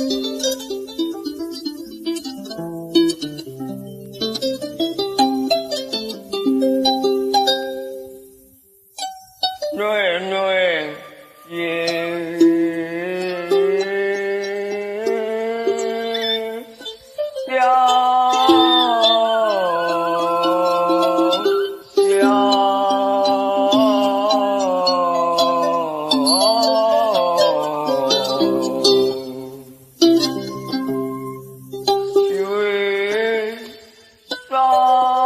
နှွဲ့နှွဲ့ရေ ဆော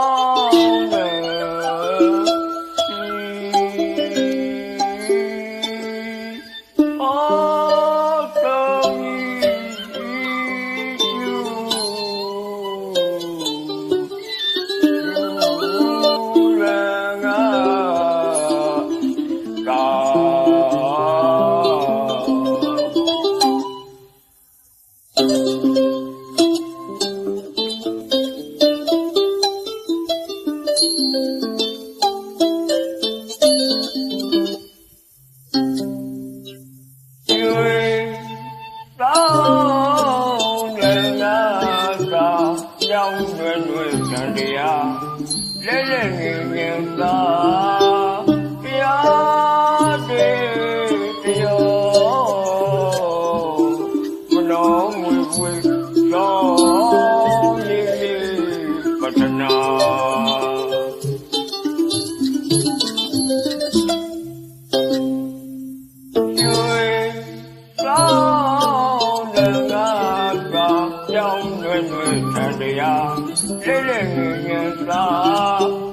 ထတရားလေးလေးငယ်ငယ်သာ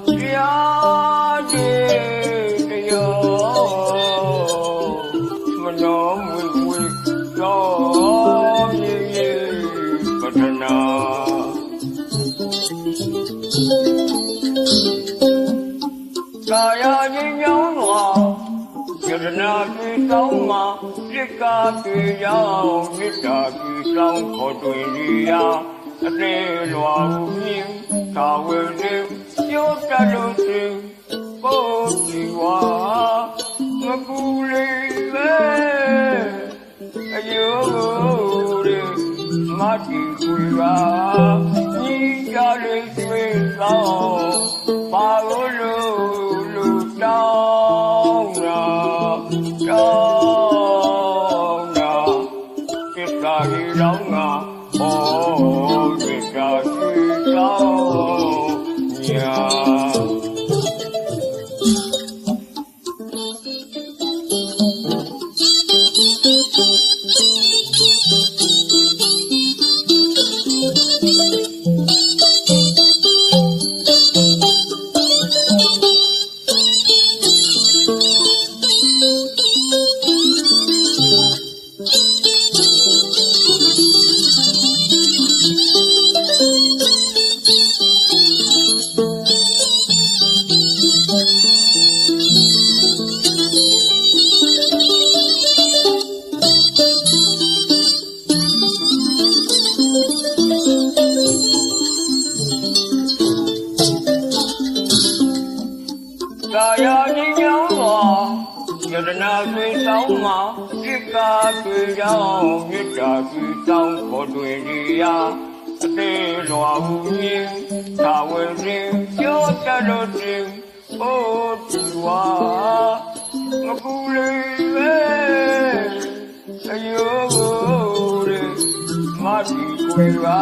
တရားတွေတရားမနောမွေဝေတော်ရည်ရည်ပထနာကာယငြိမ်းချမ်းစွာယတနာပြေတောင်းမှာစိတ်ကားပြေရောက်မေတ္တာပြေတောင်းခေါ်တွင်ရရာ အသေးလွာဟုမြင်သာဝေစေပြောတတ်လို့စေပို့ဒီဝါမကူလေးပဲအယိုးရေမတိကွေပါညီကြလေးဆွေသော င်း ရာကာယဉာဏ်ကြောင့်သောယတနာဆွေတောင်းမှာစိတ်ကားဆွေကြောင့်မေတ္တာဆွေတောင်းခေါ်တွင်ရရာအသေးလွာဟုမြင်သာဝေရင်ပြောတတ်လို့တင်ဩသူဝါမကူလေးပဲအယိုးရေမတိကွေပါ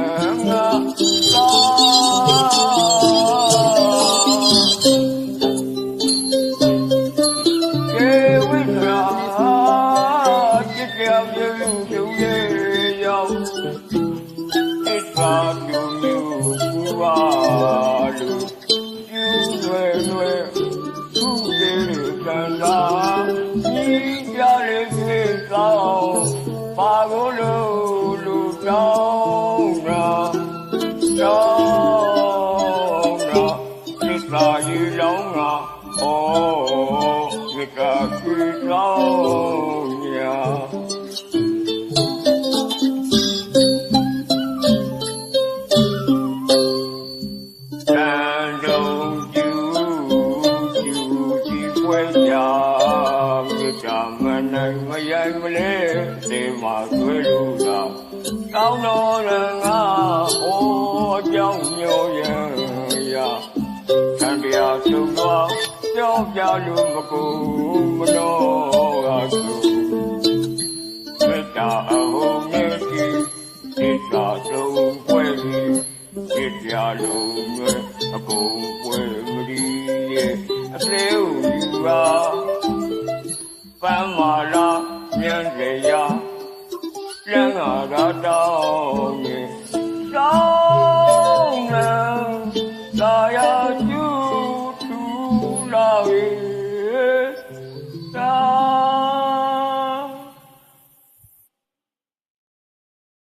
သူတေကံသာဤကြရစေကောင်းပါကိုလိုလူတောင်းရာတော မရိုင်မလဲဒီမှာသွေးလို့သာကောင်းတော်ရငါအိုးကြောင်းညိုရရာသံတရားဆုံးတော့ကြောက်ကြလို့မကူမလို့ကသူမြတ်တာအဟုံးမြတ်ကြီးဒီသာဆုံးပွဲကြီးပြကြလုံးွယ်အကုန်ပွဲမရီရဲ့အသေး မ်းငါ